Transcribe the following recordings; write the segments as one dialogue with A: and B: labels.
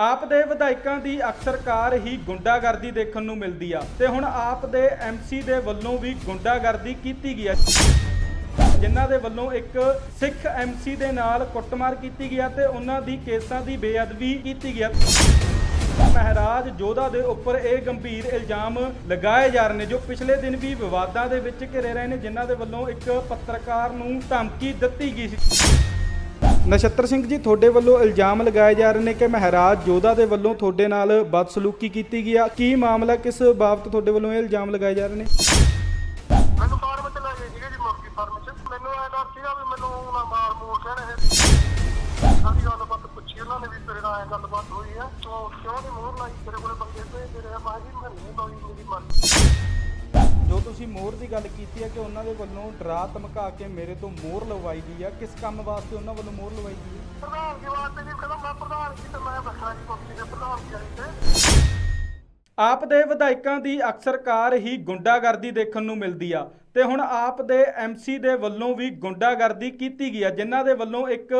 A: ਆਪ ਦੇ ਵਿਧਾਇਕਾਂ ਦੀ ਅਕਸਰਕਾਰ ਹੀ ਗੁੰਡਾਗਰਦੀ ਦੇਖਣ ਨੂੰ ਮਿਲਦੀ ਆ ਤੇ ਹੁਣ ਆਪ ਦੇ ਐਮਸੀ ਦੇ ਵੱਲੋਂ ਵੀ ਗੁੰਡਾਗਰਦੀ ਕੀਤੀ ਗਈ ਆ। ਜਿਨ੍ਹਾਂ ਦੇ ਵੱਲੋਂ ਇੱਕ ਸਿੱਖ ਐਮਸੀ ਦੇ ਨਾਲ ਕੁੱਟਮਾਰ ਕੀਤੀ ਗਈ ਆ ਤੇ ਉਹਨਾਂ ਦੀ ਕੇਸਾਂ ਦੀ ਬੇਅਦਬੀ ਕੀਤੀ ਗਈ ਆ। ਮਹਾਰਾਜ ਜੋਧਾ ਦੇ ਉੱਪਰ ਇਹ ਗੰਭੀਰ ਇਲਜ਼ਾਮ ਲਗਾਏ ਜਾ ਰਹੇ ਨੇ, ਜੋ ਪਿਛਲੇ ਦਿਨ ਵੀ ਵਿਵਾਦਾਂ ਦੇ ਵਿੱਚ ਘਿਰੇ ਰਹੇ ਨੇ, ਜਿਨ੍ਹਾਂ ਦੇ ਵੱਲੋਂ ਇੱਕ ਪੱਤਰਕਾਰ ਨੂੰ ਧਮਕੀ ਦਿੱਤੀ ਗਈ ਸੀ। ਨਛੱਤਰ ਸਿੰਘ ਜੀ, ਤੁਹਾਡੇ ਵੱਲੋਂ ਇਲਜ਼ਾਮ ਲਗਾਏ ਜਾ ਰਹੇ ਨੇ ਕਿ ਮਹਾਰਾਜ ਜੋਧਾ ਦੇ ਵੱਲੋਂ ਤੁਹਾਡੇ ਨਾਲ ਬਦਸਲੂਕੀ ਕੀਤੀ ਗਈ ਆ। ਕੀ ਮਾਮਲਾ, ਕਿਸ ਬਾਬਤ ਤੁਹਾਡੇ ਵੱਲੋਂ ਇਹ ਇਲਜ਼ਾਮ ਲਗਾਏ ਜਾ ਰਹੇ ਨੇ?
B: ਮੈਨੂੰ ਫਾਰਮ ਚ ਲੈ ਗਏ ਸੀਗੇ ਜੀ ਮੁਰਗੀ ਫਾਰਮ ਚ। ਮੈਨੂੰ ਐ ਡਰ ਸੀਗਾ ਵੀ ਮੈਨੂੰ ਨਾ ਮਾਰ ਮੂਰ ਕਹਿਣ ਇਹ। ਸਾਡੀ ਗੱਲਬਾਤ ਪੁੱਛੀ ਉਹਨਾਂ ਨੇ ਵੀ ਤੇਰੇ ਨਾਲ ਐ ਗੱਲਬਾਤ ਹੋਈ ਆ। ਤੂੰ ਕਿਉਂ ਨਹੀਂ ਮੂਰ ਲਾਈ? ਤੇਰੇ ਕੋਲੇ ਬੰਦੇ ਭੇਜ ਰਹੇ ਆ, ਮੈਂ ਜੀ, ਮੈਂ ਨਹੀਂ ਲਾਈ, ਮੇਰੀ ਮਰਜ਼ੀ।
A: ਜੋ ਤੁਸੀਂ ਮੋਹਰ ਦੀ ਗੱਲ ਕੀਤੀ ਹੈ ਕਿ ਉਹਨਾਂ ਦੇ ਵੱਲੋਂ ਡਰਾ ਧਮਕਾ ਕੇ ਮੇਰੇ ਤੋਂ ਮੋਹਰ ਲਵਾਈ ਗਈ ਆ ਕਿਸ ਕੰਮ ਵਾਸਤੇ ਉਹਨਾਂ ਵੱਲੋਂ ਮੋਹਰ ਲਵਾਈ ਗਈ ਹੈ?
B: ਪ੍ਰਧਾਨ ਜੀ ਵਾਸਤੇ ਜੀ ਕਹਿੰਦਾ ਮੈਂ ਪ੍ਰਧਾਨ ਜੀ ਤੇ ਮੈਂ ਬੱਖਰਾ ਜੀ ਕੁਰਸੀ ਦੇ ਪ੍ਰਧਾਨ ਜੀ ਆਈ ਤੇ
A: ਆਪ ਦੇ ਵਿਧਾਇਕਾਂ ਦੀ ਅਕਸਰ ਕਾਰ ਹੀ ਗੁੰਡਾਗਰਦੀ ਦੇਖਣ ਨੂੰ ਮਿਲਦੀ ਆ। ਤੇ ਹੁਣ ਆਪ ਦੇ ਐਮਸੀ ਦੇ ਵੱਲੋਂ ਵੀ ਗੁੰਡਾਗਰਦੀ ਕੀਤੀ ਗਈ ਹੈ ਜਿਨ੍ਹਾਂ ਦੇ ਵੱਲੋਂ ਇੱਕ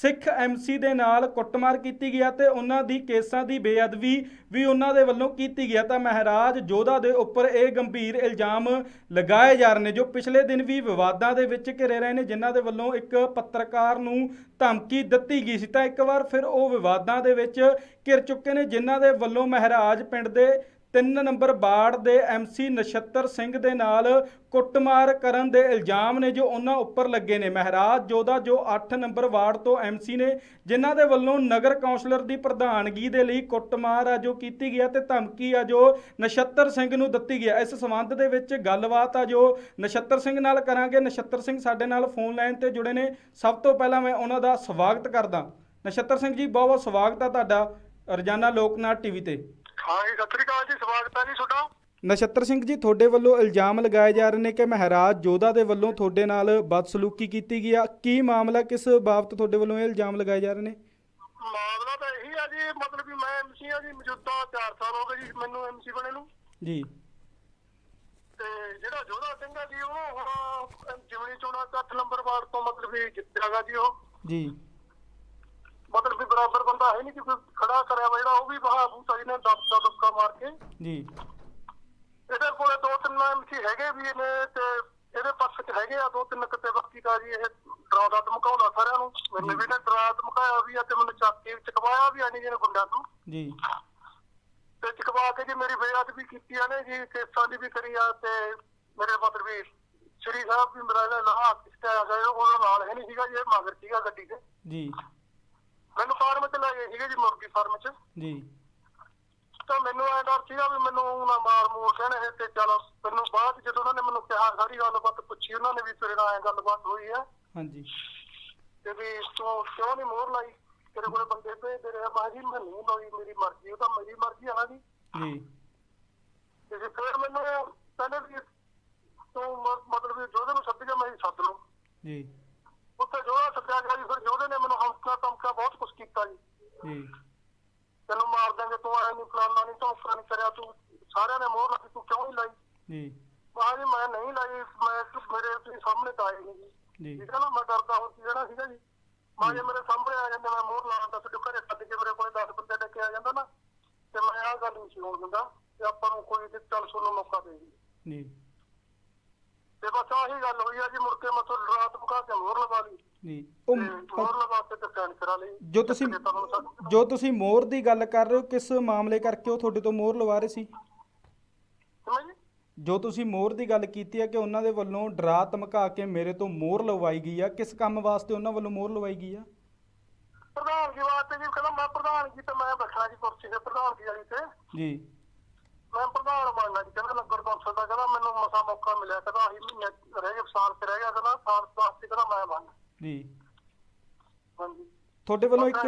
A: ਸਿੱਖ ਐਮਸੀ ਦੇ ਨਾਲ ਕੁੱਟਮਾਰ ਕੀਤੀ ਗਈ ਆ ਤੇ ਉਹਨਾਂ ਦੀ ਕੇਸਾਂ ਦੀ ਬੇਅਦਬੀ ਵੀ ਉਹਨਾਂ ਦੇ ਵੱਲੋਂ ਕੀਤੀ ਗਈ ਹੈ ਤਾਂ ਮਹਾਰਾਜ ਜੋਧਾ ਦੇ ਉੱਪਰ ਇਹ ਗੰਭੀਰ ਇਲਜ਼ਾਮ ਲਗਾਏ ਜਾ ਰਹੇ ਨੇ, ਜੋ ਪਿਛਲੇ ਦਿਨ ਵੀ ਵਿਵਾਦਾਂ ਦੇ ਵਿੱਚ ਘਿਰੇ ਰਹੇ ਨੇ, ਜਿਨ੍ਹਾਂ ਦੇ ਵੱਲੋਂ ਇੱਕ ਪੱਤਰਕਾਰ ਨੂੰ ਧਮਕੀ ਦਿੱਤੀ ਗਈ ਸੀ। ਤਾਂ ਇੱਕ ਵਾਰ ਫਿਰ ਉਹ ਵਿਵਾਦਾਂ ਦੇ ਵਿੱਚ ਘਿਰ ਚੁੱਕੇ ਨੇ, ਜਿਨ੍ਹਾਂ ਦੇ ਵੱਲੋਂ ਮਹਾਰਾਜ ਪਿੰਡ ਦੇ ਤਿੰਨ ਨੰਬਰ ਵਾਰਡ ਦੇ ਐਮਸੀ ਨਛੱਤਰ ਸਿੰਘ ਦੇ ਨਾਲ ਕੁੱਟਮਾਰ ਕਰਨ ਦੇ ਇਲਜ਼ਾਮ ਨੇ ਜੋ ਉਹਨਾਂ ਉੱਪਰ ਲੱਗੇ ਨੇ। ਮਹਿਰਾਜ ਜੋਧਾ ਜੋ 8 ਨੰਬਰ ਵਾਰਡ ਤੋਂ ਐਮਸੀ ਨੇ, ਜਿਨ੍ਹਾਂ ਦੇ ਵੱਲੋਂ ਨਗਰ ਕੌਂਸਲਰ ਦੀ ਪ੍ਰਧਾਨਗੀ ਦੇ ਲਈ ਕੁੱਟਮਾਰ ਆ ਜੋ ਕੀਤੀ ਗਈ ਹੈ ਤੇ ਧਮਕੀ ਆ ਜੋ ਨਛੱਤਰ ਸਿੰਘ ਨੂੰ ਦਿੱਤੀ ਗਈ ਹੈ ਇਸ ਸੰਬੰਧ ਦੇ ਵਿੱਚ ਗੱਲਬਾਤ ਆ ਜੋ ਨਛੱਤਰ ਸਿੰਘ ਨਾਲ ਕਰਾਂਗੇ। ਨਛੱਤਰ ਸਿੰਘ ਸਾਡੇ ਨਾਲ ਫੋਨ ਲਾਈਨ ਤੇ ਜੁੜੇ ਨੇ। ਸਭ ਤੋਂ ਪਹਿਲਾਂ ਮੈਂ ਉਹਨਾਂ ਦਾ ਸਵਾਗਤ ਕਰਦਾ। ਨਛੱਤਰ ਸਿੰਘ ਜੀ, ਬਹੁਤ ਬਹੁਤ ਸਵਾਗਤ ਆ ਤੁਹਾਡਾ ਰੋਜ਼ਾਨਾ ਲੋਕਨਾਥ ਟੀਵੀ ਤੇ।
B: ਹਾਂ ਜੀ ਸਤਿ ਸ੍ਰੀ ਅਕਾਲ ਜੀ ਸਵਾਗਤ ਹੈ ਜੀ ਤੁਹਾਡਾ।
A: ਨਛੱਤਰ ਸਿੰਘ ਜੀ ਤੁਹਾਡੇ ਵੱਲੋਂ ਇਲਜ਼ਾਮ ਲਗਾਏ ਜਾ ਰਹੇ ਨੇ ਕਿ ਮਹਾਰਾਜ ਜੋਧਾ ਦੇ ਵੱਲੋਂ ਤੁਹਾਡੇ ਨਾਲ ਬਦਸਲੂਕੀ ਕੀਤੀ ਗਈ ਆ। ਕੀ ਮਾਮਲਾ ਕਿਸ ਬਾਬਤ ਤੁਹਾਡੇ ਵੱਲੋਂ ਇਹ ਇਲਜ਼ਾਮ ਲਗਾਏ ਜਾ ਰਹੇ ਨੇ?
B: ਮਾਮਲਾ ਤਾਂ ਇਹੀ ਆ ਜੀ ਮਤਲਬ ਵੀ ਮੈਂ ਐਮਸੀ ਆ ਜੀ ਮੌਜੂਦਾ 4 ਸਾਲ ਹੋ ਗਏ ਜੀ ਮੈਨੂੰ ਐਮਸੀ ਬਣੇ ਨੂੰ।
A: ਜੀ।
B: ਤੇ ਜਿਹੜਾ ਜੋਧਾ ਸਿੰਘ ਆ ਜੀ ਉਹ ਹੁਣ ਜਿਮਣੀ ਚੋਣਾਂ 'ਚ ਅੱਠ ਨੰਬਰ ਵਾਰਡ ਤੋਂ ਮਤਲਬ ਵੀ ਜਿੱਤਿਆਗਾ ਜੀ ਉਹ।
A: ਜੀ।
B: ਮਤਲਬ ਵੀ ਬਰਾਬਰ ਬੰਦਾ ਹੈ ਨਹੀਂ ਕਿ ਕੋਈ ਖੜਾ ਕਰਿਆ ਵਾ ਜਿਹੜਾ ਉਹ ਵੀ ਬਹਾ ਬੂਤਾ ਜੀ ਨੇ ਦਸ ਦਾ ਦੁੱਕਾ ਮਾਰ ਕੇ।
A: ਜੀ।
B: ਇਹਦੇ ਕੋਲੇ ਦੋ ਤਿੰਨ ਐਮਸੀ ਹੈਗੇ ਵੀ ਨੇ ਤੇ ਇਹਦੇ ਪੱਖ 'ਚ ਹੈਗੇ ਆ ਦੋ ਤਿੰਨ ਕਿਤੇ ਬਾਕੀ ਤਾਂ ਜੀ ਇਹ ਡਰਾ ਦਾ ਧਮਕਾਉਂਦਾ ਸਾਰਿਆਂ ਨੂੰ। ਮੈਨੂੰ ਵੀ ਨੇ ਡਰਾ ਧਮਕਾਇਆ ਵੀ ਆ ਤੇ ਮੈਨੂੰ ਚੱਕ ਕੇ ਚਕਵਾਇਆ ਵੀ ਆ ਨਹੀਂ ਜਿਹਨੇ ਗੁੰਡਿਆਂ ਤੋਂ
A: ਜੀ।
B: ਤੇ ਚਕਵਾ ਕੇ ਜੀ ਮੇਰੀ ਬੇਅਦਬੀ ਕੀਤੀ ਆ ਨੇ ਜੀ ਕੇਸਾਂ ਦੀ ਵੀ ਕਰੀ ਆ ਤੇ ਮੇਰੇ ਮਤਲਬ ਵੀ ਸ਼੍ਰੀ ਸਾਹਿਬ ਵੀ ਮੇਰਾ ਜਿਹੜਾ ਲਾਹ ਕਿਸਤਾ ਆ ਗਿਆ ਉਹਦਾ ਨਾਲ ਹੈ ਨਹੀਂ ਸੀਗਾ ਜੀ ਇਹ ਮਗਰ ਸੀਗਾ ਗੱਡੀ ਤੇ।
A: ਜੀ।
B: ਮੈਨੂੰ ਫਾਰਮ ਚ ਲੈ ਗਏ ਸੀਗੇ ਜੀ ਮੁਰਗੀ ਫਾਰਮ ਚ।
A: ਜੀ।
B: ਤਾਂ ਮੈਨੂੰ ਐ ਡਰ ਸੀਗਾ ਵੀ ਮੈਨੂੰ ਨਾ ਮਾਰ ਮੂਰ ਕਹਿਣ ਇਹ ਤੇ ਚਲ ਮੈਨੂੰ ਬਾਅਦ ਜਦੋਂ ਉਹਨਾਂ ਨੇ ਮੈਨੂੰ ਕਿਹਾ ਸਾਰੀ ਗੱਲਬਾਤ ਪੁੱਛੀ ਉਹਨਾਂ ਨੇ ਵੀ ਤੇਰੇ ਨਾਲ ਐ ਗੱਲਬਾਤ ਹੋਈ ਆ।
A: ਹਾਂਜੀ।
B: ਤੇ ਵੀ ਤੂੰ ਕਿਉਂ ਨਹੀਂ ਮੋਹਰ ਲਾਈ? ਤੇਰੇ ਕੋਲੇ ਬੰਦੇ ਭੇਜਦੇ ਰਹੇ ਮੈਂ ਜੀ ਮੈਂ ਨਹੀਂ ਲਾਈ ਮੇਰੀ ਮਰਜ਼ੀ ਉਹ ਤਾਂ ਮੇਰੀ ਮਰਜ਼ੀ ਆ ਨਾ ਜੀ।
A: ਜੀ।
B: ਤੇ ਜੇ ਫਿਰ ਮੈਨੂੰ ਕਹਿੰਦੇ ਵੀ ਤੂੰ ਮਤਲਬ ਵੀ ਜੋਧੇ ਨੂੰ ਸੱਦ ਗਿਆ ਮੈਂ ਜੀ ਸੱਦ ਲਊ।
A: ਜੀ
B: ਉੱਥੇ ਜੋਧਾ ਸੱਦਿਆ ਗਿਆ ਜੀ ਫਿਰ ਜੋਧੇ ਨੇ ਮੈਨੂੰ ਹਮਕਾ ਤਮਕਾ ਬਹੁਤ ਕੁਝ ਕੀਤਾ ਜੀ।
A: ਜੀ
B: ਤੈਨੂੰ ਮਾਰ ਦਾਂਗੇ ਤੂੰ ਐ ਨਹੀਂ ਫਲਾਨਾ ਨਹੀਂ ਧੌਂਕਾ ਨਹੀਂ ਕਰਿਆ ਤੂੰ ਸਾਰਿਆਂ ਨੇ ਮੋਹਰ ਲਾਈ ਤੂੰ ਕਿਉਂ ਨਹੀਂ ਲਾਈ?
A: ਜੀ।
B: ਮੈਂ ਜੀ ਮੈਂ ਨਹੀਂ ਲਾਈ ਮੈਂ ਮੇਰੇ ਤੁਸੀਂ ਸਾਹਮਣੇ ਤਾਂ ਆਏ ਨਹੀਂ ਜੀ। ਠੀਕ ਹੈ ਨਾ ਮੈਂ ਡਰਦਾ ਹੁਣ ਸੀ ਜਿਹੜਾ ਸੀਗਾ ਜੀ? ਮੈਂ ਜੇ ਮੇਰੇ ਸਾਹਮਣੇ ਆ ਜਾਂਦੇ ਮੈਂ ਮੋਹਰ ਲਾਉਣ ਤਾਂ ਤੁਹਾਡੇ ਘਰੇ ਸੱਦ ਕੇ ਮੇਰੇ ਕੋਲੇ 10 ਬੰਦੇ ਲੈ ਕੇ ਆ ਜਾਂਦਾ ਨਾ ਤੇ ਮੈਂ ਆਹ ਗੱਲ ਨਹੀਂ ਸੀ ਹੋਣ ਦਿੰਦਾ ਤੇ ਆਪਾਂ ਨੂੰ ਕੋਈ ਤੇ ਚੱਲ ਸੁਣਨ ਮੌਕਾ ਦੇ ਜੀ
A: ਜੀ।
B: ਤੇ ਬਸ ਆਹੀ ਗੱਲ ਹੋਈ ਆ ਜੀ ਮੁੜ ਕੇ ਮੈਂ ਤੁਹਾਨੂੰ ਰਾਤ ਮੁਕਾ ਕੇ ਲਈ।
A: ਜੀ।
B: ਤੇ ਕੇ ਤੇ ਸਕੈਨ ਕਰਾ ਲਈ।
A: ਜੋ ਤੁਸੀਂ
B: ਤੇ ਤੁਹਾਨੂੰ ਸੱਦ-
A: ਜੋ ਤੁਸੀਂ ਮੋਹਰ ਦੀ ਗੱਲ ਕਰ ਰਹੇ ਹੋ ਕਿਸ ਮਾਮਲੇ ਕਰਕੇ ਉਹ ਤੁਹਾਡੇ ਤੋਂ ਮੋਹਰ ਲਵਾ ਰਹੇ ਸੀ?
B: ਕਿਵੇਂ ਜੀ?
A: ਜੋ ਤੁਸੀਂ ਮੋਹਰ ਦੀ ਗੱਲ ਕੀਤੀ ਹੈ ਕਿ ਉਹਨਾਂ ਦੇ ਵੱਲੋਂ ਡਰਾ ਧਮਕਾ ਕੇ ਮੇਰੇ ਤੋਂ ਮੋਹਰ ਲਵਾਈ ਗਈ ਆ ਕਿਸ ਕੰਮ ਵਾਸਤੇ ਉਹਨਾਂ ਵੱਲੋਂ ਮੋਹਰ ਲਵਾਈ ਗਈ ਆ?
B: ਪ੍ਰਧਾਨ ਜੀ ਵਾਸਤੇ ਜੀ ਕਹਿੰਦਾ ਮੈਂ ਪ੍ਰਧਾਨ ਜੀ ਤੇ ਮੈਂ ਬੈਠਣਾ ਜੀ ਕੁਰਸੀ ਤੇ ਪ੍ਰਧਾਨ ਜੀ ਵਾਲੀ ਤੇ।
A: ਜੀ।
B: ਮੈਂ ਪ੍ਰਧਾਨ ਬਣਨਾ ਜੀ ਕਹਿੰਦਾ ਨਗਰ ਕੌਂਸਲ ਦਾ ਕਹਿੰਦਾ ਮੈਨੂੰ ਮਸਾ ਮੌਕਾ ਮਿਲਿਆ ਕਹਿੰਦਾ ਆਹੀ ਮਹੀਨੇ ਰਹਿ ਗਏ ਸਾਲ ਤੇ ਰਹਿ ਗਿਆ ਕਹਿੰਦਾ ਸਾਲ ਵਾਸਤੇ ਕਹਿੰਦਾ ਮੈਂ ਬਣਨਾ।
A: ਜੀ।
B: ਹਾਂਜੀ।
A: ਤੁਹਾਡੇ ਵੱਲੋਂ ਇੱਕ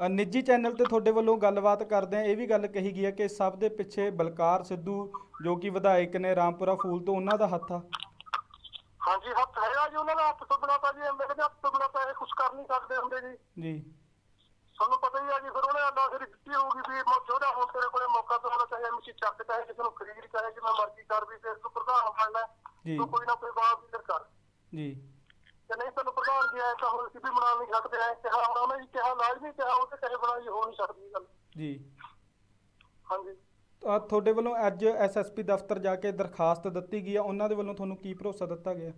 A: ਅ, ਨਿੱਜੀ ਚੈਨਲ ਤੇ ਤੁਹਾਡੇ ਵੱਲੋਂ ਗੱਲਬਾਤ ਕਰਦੇ ਆ ਇਹ ਵੀ ਗੱਲ ਕਹੀ ਗਈ ਹੈ ਕਿ ਸਭ ਦੇ ਪਿੱਛੇ ਬਲਕਾਰ ਸਿੱਧੂ ਜੋ ਕਿ ਵਿਧਾਇਕ ਨੇ ਰਾਮਪੁਰਾ ਫੂਲ ਤੋਂ ਉਹਨਾਂ ਦਾ ਹੱਥ ਆ।
B: ਹਾਂਜੀ ਹੱਥ ਹੈਗਾ ਜੀ ਉਹਨਾਂ ਦਾ ਹੱਥ ਤੋਂ ਬਿਨਾਂ ਤਾਂ ਜੀ ਮੇਰੇ ਦੇ ਹੱਥ ਤੋਂ ਬਿਨਾਂ ਤਾਂ ਇਹ ਕੁਝ ਕਰ ਨਹੀਂ ਸਕਦੇ ਹੁੰਦੇ ਜੀ।
A: ਜੀ।
B: ਸਾਨੂੰ ਪਤਾ ਹੀ ਆ ਜੀ ਫਿਰ ਉਹਨੇ ਫਿਰ ਦਿੱਤੀ ਹੋਊਗੀ ਵੀ ਮੈਂ ਜੋੜਾ ਹੁਣ ਤੇਰੇ ਕੋਲੇ ਮੌਕਾ ਤਾਂ ਹੋਣਾ ਚਾਹੀਦਾ ਐਮਸੀ ਚੱਕ ਚਾਹੇ ਕਿਸੇ ਨੂੰ ਖਰੀਦ ਚਾਹੇ ਜਿਵੇਂ ਮਰਜ਼ੀ ਕਰ ਵੀ ਤੇ ਤੂੰ ਪ੍ਰਧਾਨ ਬਣਨਾ
A: ਜੀ।
B: ਤੂੰ ਕੋਈ ਨਾ ਕੋਈ ਬਾਤ ਵੀ ਕਰ।
A: ਜੀ।
B: ਤੇ ਨਹੀਂ ਤੈਨੂੰ ਪ੍ਰਧਾਨ ਵੀ ਐ ਤਾਂ ਹੁਣ ਅਸੀਂ ਵੀ ਬਣਾ ਨਹੀਂ ਸਕਦੇ ਐ ਕਿਹਾ ਹੁਣ ਉਹਨੇ ਜੀ ਕਿਹਾ ਲਾਜ਼ਮੀ ਕਿਹਾ ਉਹ ਤੇ ਕਹੇ ਬਣਾਈ ਹੋ ਨਹੀਂ ਸਕਦੀ ਗੱਲ।
A: ਜੀ।
B: ਹਾਂਜੀ।
A: ਤਾਂ ਤੁਹਾਡੇ ਵੱਲੋਂ ਅੱਜ ਐਸਐਸਪੀ ਦਫ਼ਤਰ ਜਾ ਕੇ ਦਰਖਾਸਤ ਦਿੱਤੀ ਗਈ ਆ ਉਹਨਾਂ ਦੇ ਵੱਲੋਂ ਤੁਹਾਨੂੰ ਕੀ ਭਰੋਸਾ ਦਿੱਤਾ ਗਿਆ?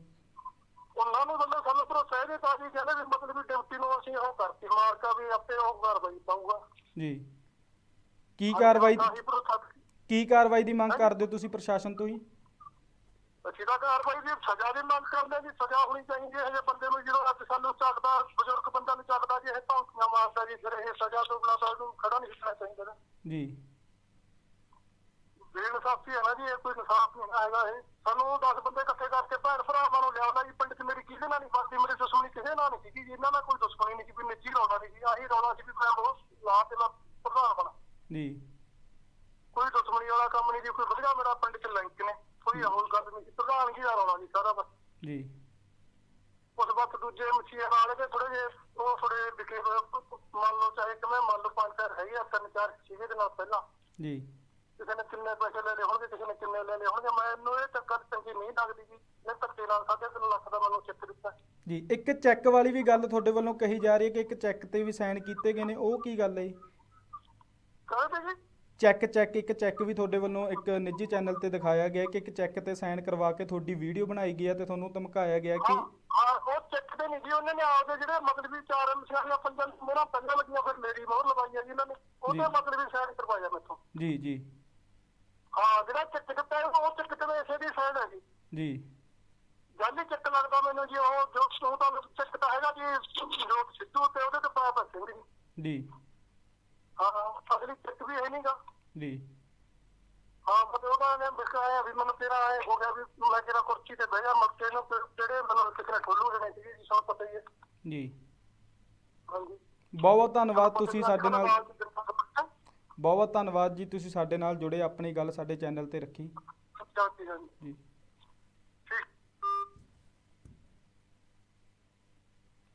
B: ਉਹਨਾਂ ਨੇ ਵੱਲੋਂ ਸਾਨੂੰ ਭਰੋਸਾ ਇਹਦੇ ਤਾਂ ਜੀ ਕਹਿੰਦੇ ਵੀ ਮਤਲਬ ਵੀ ਡਿਊਟੀ ਨੂੰ ਅਸੀਂ ਉਹ ਕਰਤੀ ਮਾਰਕਾ ਵੀ ਆਪੇ ਉਹ ਕਾਰਵਾਈ ਪਾਊਗਾ।
A: ਜੀ। ਕੀ ਕਾਰਵਾਈ
B: ਭਰੋਸਾ
A: ਕੀ ਕਾਰਵਾਈ ਦੀ ਮੰਗ ਕਰਦੇ ਹੋ ਤੁਸੀਂ ਪ੍ਰਸ਼ਾਸਨ ਤੋਂ ਹੀ
B: ਅਸੀਂ ਤਾਂ ਕਾਰਵਾਈ ਦੀ ਸਜ਼ਾ ਦੀ ਮੰਗ ਕਰਦੇ ਜੀ ਸਜ਼ਾ ਹੋਣੀ ਚਾਹੀਦੀ ਹੈ ਜੇ ਬੰਦੇ ਨੂੰ ਜਦੋਂ ਅੱਜ ਸਾਨੂੰ ਚੱਕਦਾ ਬਜ਼ੁਰਗ ਬੰਦਾ ਨੂੰ ਚੱਕਦਾ ਜੀ ਇਹ ਧੌਂਕੀਆਂ ਮਾਰਦਾ ਜੀ ਫਿਰ ਇਹ ਸਜ਼ਾ ਤੋਂ ਬਿਨਾਂ ਇਹਨੂੰ ਖੜਾ ਨਹੀਂ ਕਰਨਾ ਚਾਹੀਦਾ
A: ਜੀ।
B: ਬੇਇਨਸਾਫੀ ਹੈ ਨਾ ਜੀ ਇਹ ਕੋਈ ਇਨਸਾਫ ਨਹੀਂ ਹੈਗਾ ਇਹ। ਸਾਨੂੰ 10 ਬੰਦੇ ਇਕੱਠੇ ਕਰਕੇ ਭੈਣ ਭਰਾਵਾਂ ਨੂੰ ਲਿਆਉਣਾ ਜੀ ਪਿੰਡ 'ਚ ਮੇਰੀ ਕਿਸੇ ਨਾਲ ਨਹੀਂ ਫਸਦੀ ਮੇਰੀ ਦੁਸ਼ਮਣੀ ਕਿਸੇ ਨਾਲ ਨਹੀਂ ਸੀਗੀ ਜੀ ਇਹਨਾਂ ਨਾਲ ਕੋਈ ਦੁਸ਼ਮਣੀ ਨਹੀਂ ਸੀ ਵੀ ਨਿੱਜੀ ਰੌਲਾ ਨਹੀਂ ਸੀ। ਆਹੀ ਰੌਲਾ ਸੀ ਵੀ ਮੈਂ ਉਹ ਲਾ ਤੇ ਮੈਂ ਪ੍ਰਧਾਨ ਬਣਾ।
A: ਜੀ।
B: ਕੋਈ ਦੁਸ਼ਮਣੀ ਵਾਲਾ ਕੰਮ ਨਹੀਂ ਜੀ ਕੋਈ ਵਧੀਆ ਮੇਰਾ ਪਿੰਡ 'ਚ ਲਿੰਕ ਨੇ ਕੋਈ ਹੋਰ ਗੱਲ ਨਹੀਂ ਸੀ ਪ੍ਰਧਾਨਗੀ ਦਾ ਰੌਲਾ ਜੀ ਸਾਰਾ ਬਸ।
A: ਜੀ।
B: ਉਸ ਵਕਤ ਦੂਜੇ ਮੱਛੀਆਂ ਵਾਲੇ ਦੇ ਥੋੜੇ ਜਿਹੇ ਉਹ ਥੋੜੇ ਵਿਕੇ ਹੋਏ ਮੰਨ ਲਓ ਚਾਹੇ ਕਿਵੇਂ ਮੰਨ ਲਓ ਪੰਜ ਚਾਰ ਹੈਗੇ ਆ ਤਿੰਨ ਚਾਰ ਛੇ ਦਿਨਾਂ ਪਹਿਲਾਂ।
A: ਜੀ।
B: ਕਿਸੇ ਨੇ ਕਿੰਨੇ ਪੈਸੇ ਲੈ ਲਏ ਹੋਣਗੇ ਕਿਸੇ ਨੇ ਕਿੰਨੇ ਲੈ ਲਏ ਹੋਣਗੇ ਮੈਨੂੰ ਇਹ ਚੱਕਰ ਚੰਗੀ ਨਹੀਂ ਲੱਗਦੀ ਜੀ। ਮੈਂ ਧੱਕੇ ਨਾਲ ਸਾਢੇ ਤਿੰਨ ਲੱਖ ਦਾ ਮੈਨੂੰ ਚੈੱਕ ਦਿੱਤਾ।
A: ਜੀ ਇੱਕ ਚੈੱਕ ਵਾਲੀ ਵੀ ਗੱਲ ਤੁਹਾਡੇ ਵੱਲੋਂ ਕਹੀ ਜਾ ਰਹੀ ਹੈ ਕਿ ਇੱਕ ਚੈੱਕ ਤੇ ਵੀ ਸਾਈਨ ਕੀਤੇ ਗਏ ਨੇ ਉਹ ਕੀ ਗੱਲ ਹੈ ਜੀ?
B: ਕਹਿੰਦੇ ਜੀ?
A: ਚੈੱਕ ਚੈੱਕ ਇੱਕ ਚੈੱਕ ਵੀ ਤੁਹਾਡੇ ਵੱਲੋਂ ਇੱਕ ਨਿੱਜੀ ਚੈਨਲ ਤੇ ਦਿਖਾਇਆ ਗਿਆ ਕਿ ਇੱਕ ਚੈੱਕ ਤੇ ਸਾਈਨ ਕਰਵਾ ਕੇ ਤੁਹਾਡੀ ਵੀਡੀਓ ਬਣਾਈ ਗਈ ਹੈ ਤੇ ਤੁਹਾਨੂੰ ਧਮਕਾਇਆ ਗਿਆ ਕਿ
B: ਹਾਂ ਉਹ ਚੈੱਕ ਤੇ ਨਹੀਂ ਜੀ ਉਹਨਾਂ ਨੇ ਆਪਦੇ ਜਿਹੜੇ ਮਤਲਬ ਵੀ ਚਾਰ ਮਸ਼ੀਨਾਂ ਪੰਜਾਂ ਮੇਰਾ ਪੰਜਾਂ ਲੱਗੀਆਂ ਫਿਰ ਮੇਰੀ ਮੋਹਰ ਲਵਾਈ ਹੈ ਜੀ ਇਹਨਾਂ ਨੇ। ਉਹਦੇ। ਮਤਲਬ ਵੀ ਸਾਈਨ ਕਰਵਾਇਆ ਮੈਥੋਂ।
A: ਜੀ ਜੀ।
B: ਹਾਂ ਜਿਹੜਾ ਚੈੱਕ ਹੈ, ਉਹ ਚੈੱਕ ਤੇ ਇਸੇ ਦੀ ਸਾਈਨ ਹੈ ਜੀ।
A: ਜੀ।
B: ਜਾਲੀ ਚੱਕ ਲੱਗਦਾ ਮੈਨੂੰ ਜੀ ਉਹ ਜੋ ਸੋ ਤਾਂ ਚੱਕ ਤਾਂ ਹੈਗਾ ਜੀ ਜੋ ਸਿੱਧੂ ਤੇ ਉਹਦੇ ਤੇ ਪਾਪ ਸਿੰਘ ਜੀ।
A: ਜੀ।
B: ਹਾਂ ਅਸਲੀ ਚੱਕ ਵੀ ਹੈ ਨਹੀਂਗਾ।
A: ਜੀ।
B: ਹਾਂ ਮਤਲਬ ਉਹਨਾਂ ਨੇ ਬਿਕਾਇਆ ਵੀ ਮੈਨੂੰ ਤੇਰਾ ਐ ਹੋ ਗਿਆ ਵੀ ਮੈਂ ਤੇਰਾ ਕੁਰਸੀ ਤੇ ਬਹਿ ਜਾ ਮੱਕੇ ਨੂੰ ਜਿਹੜੇ ਮੈਨੂੰ ਨੇ ਠੋਲੂ ਦੇਣੇ ਸੀ ਜੀ ਸਾਨੂੰ ਪਤਾ ਹੀ ਹੈ।
A: ਜੀ।
B: ਹਾਂਜੀ।
A: ਬਹੁਤ ਬਹੁਤ ਧੰਨਵਾਦ ਤੁਸੀਂ ਸਾਡੇ ਨਾਲ ਬਹੁਤ ਬਹੁਤ ਧੰਨਵਾਦ ਜੀ, ਤੁਸੀਂ ਸਾਡੇ ਨਾਲ ਜੁੜੇ, ਆਪਣੀ ਗੱਲ ਸਾਡੇ ਚੈਨਲ ਤੇ ਰੱਖੀ। ਜੀ।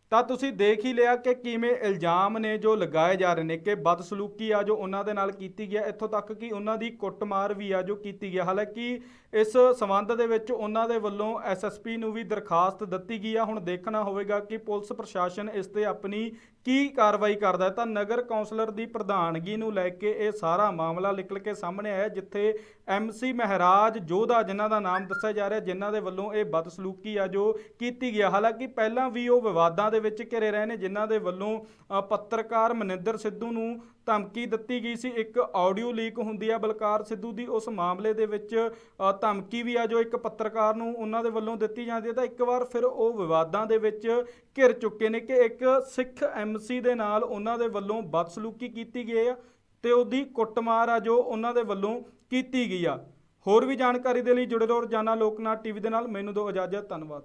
A: ਤਾਂ ਤੁਸੀਂ ਦੇਖ ਹੀ ਲਿਆ ਕਿ ਕਿਵੇਂ ਇਲਜ਼ਾਮ ਨੇ ਜੋ ਲਗਾਏ ਜਾ ਰਹੇ ਨੇ ਕਿ ਬਦਸਲੂਕੀ ਆ ਜੋ ਉਹਨਾਂ ਦੇ ਨਾਲ ਕੀਤੀ ਗਿਆ, ਇੱਥੋਂ ਤੱਕ ਕਿ ਉਹਨਾਂ ਦੀ ਕੁੱਟਮਾਰ ਵੀ ਆ ਜੋ ਕੀਤੀ ਗਿਆ। ਹਾਲਾਂਕਿ ਇਸ ਸਬੰਧ ਦੇ ਵਿੱਚ ਉਹਨਾਂ ਦੇ ਵੱਲੋਂ ਐਸਐਸਪੀ ਨੂੰ ਵੀ ਦਰਖਾਸਤ ਦਿੱਤੀ ਗਈ ਆ। ਹੁਣ ਦੇਖਣਾ ਹੋਵੇਗਾ ਕਿ ਪੁਲਿਸ ਪ੍ਰਸ਼ਾਸਨ ਇਸ ਤੇ ਆਪਣੀ ਕੀ ਕਾਰਵਾਈ ਕਰਦਾ ਹੈ। ਤਾਂ ਨਗਰ ਕੌਂਸਲਰ ਦੀ ਪ੍ਰਧਾਨਗੀ ਨੂੰ ਲੈ ਕੇ ਇਹ ਸਾਰਾ ਮਾਮਲਾ ਨਿਕਲ ਕੇ ਸਾਹਮਣੇ ਆਇਆ, ਜਿੱਥੇ ਐਮਸੀ ਮਹਿਰਾਜ ਜੋਧਾ, ਜਿਨ੍ਹਾਂ ਦਾ ਨਾਮ ਦੱਸਿਆ ਜਾ ਰਿਹਾ, ਜਿਨ੍ਹਾਂ ਦੇ ਵੱਲੋਂ ਇਹ ਬਦਸਲੂਕੀ ਆ ਜੋ ਕੀਤੀ ਗਿਆ ਹਾਲਾਂਕਿ ਪਹਿਲਾਂ ਵੀ ਉਹ ਵਿਵਾਦਾਂ ਦੇ ਵਿੱਚ ਘਿਰੇ ਰਹੇ ਨੇ, ਜਿਨ੍ਹਾਂ ਦੇ ਵੱਲੋਂ ਪੱਤਰਕਾਰ ਮਨਿੰਦਰ ਸਿੱਧੂ ਨੂੰ ਧਮਕੀ ਦਿੱਤੀ ਗਈ ਸੀ। ਇੱਕ ਆਡੀਓ ਲੀਕ ਹੁੰਦੀ ਆ। ਬਲਕਾਰ ਸਿੱਧੂ ਦੀ ਉਸ ਮਾਮਲੇ ਦੇ ਵਿੱਚ ਧਮਕੀ ਵੀ ਆ, ਜੋ ਇੱਕ ਪੱਤਰਕਾਰ ਨੂੰ ਉਹਨਾਂ ਦੇ ਵੱਲੋਂ ਦਿੱਤੀ ਜਾਂਦੀ ਹੈ ਤਾਂ ਇੱਕ ਵਾਰ ਫਿਰ ਉਹ ਵਿਵਾਦਾਂ ਦੇ ਵਿੱਚ ਘਿਰ ਚੁੱਕੇ ਨੇ ਕਿ ਇੱਕ ਸਿੱਖ ਐਮਸੀ ਦੇ ਨਾਲ ਉਹਨਾਂ ਦੇ ਵੱਲੋਂ ਬਦਸਲੂਕੀ ਕੀਤੀ ਗਈ ਆ ਤੇ ਉਹਦੀ ਕੁੱਟਮਾਰ ਆ, ਜੋ ਉਹਨਾਂ ਦੇ ਵੱਲੋਂ ਕੀਤੀ ਗਈ ਆ। ਹੋਰ ਵੀ ਜਾਣਕਾਰੀ ਦੇ ਲਈ ਜੁੜੇ ਰਹੋ ਰੋਜ਼ਾਨਾ ਲੋਕਨਾਥ ਟੀਵੀ ਦੇ ਨਾਲ। ਮੈਨੂੰ ਦਿਓ ਇਜਾਜ਼ਤ। ਧੰਨਵਾਦ।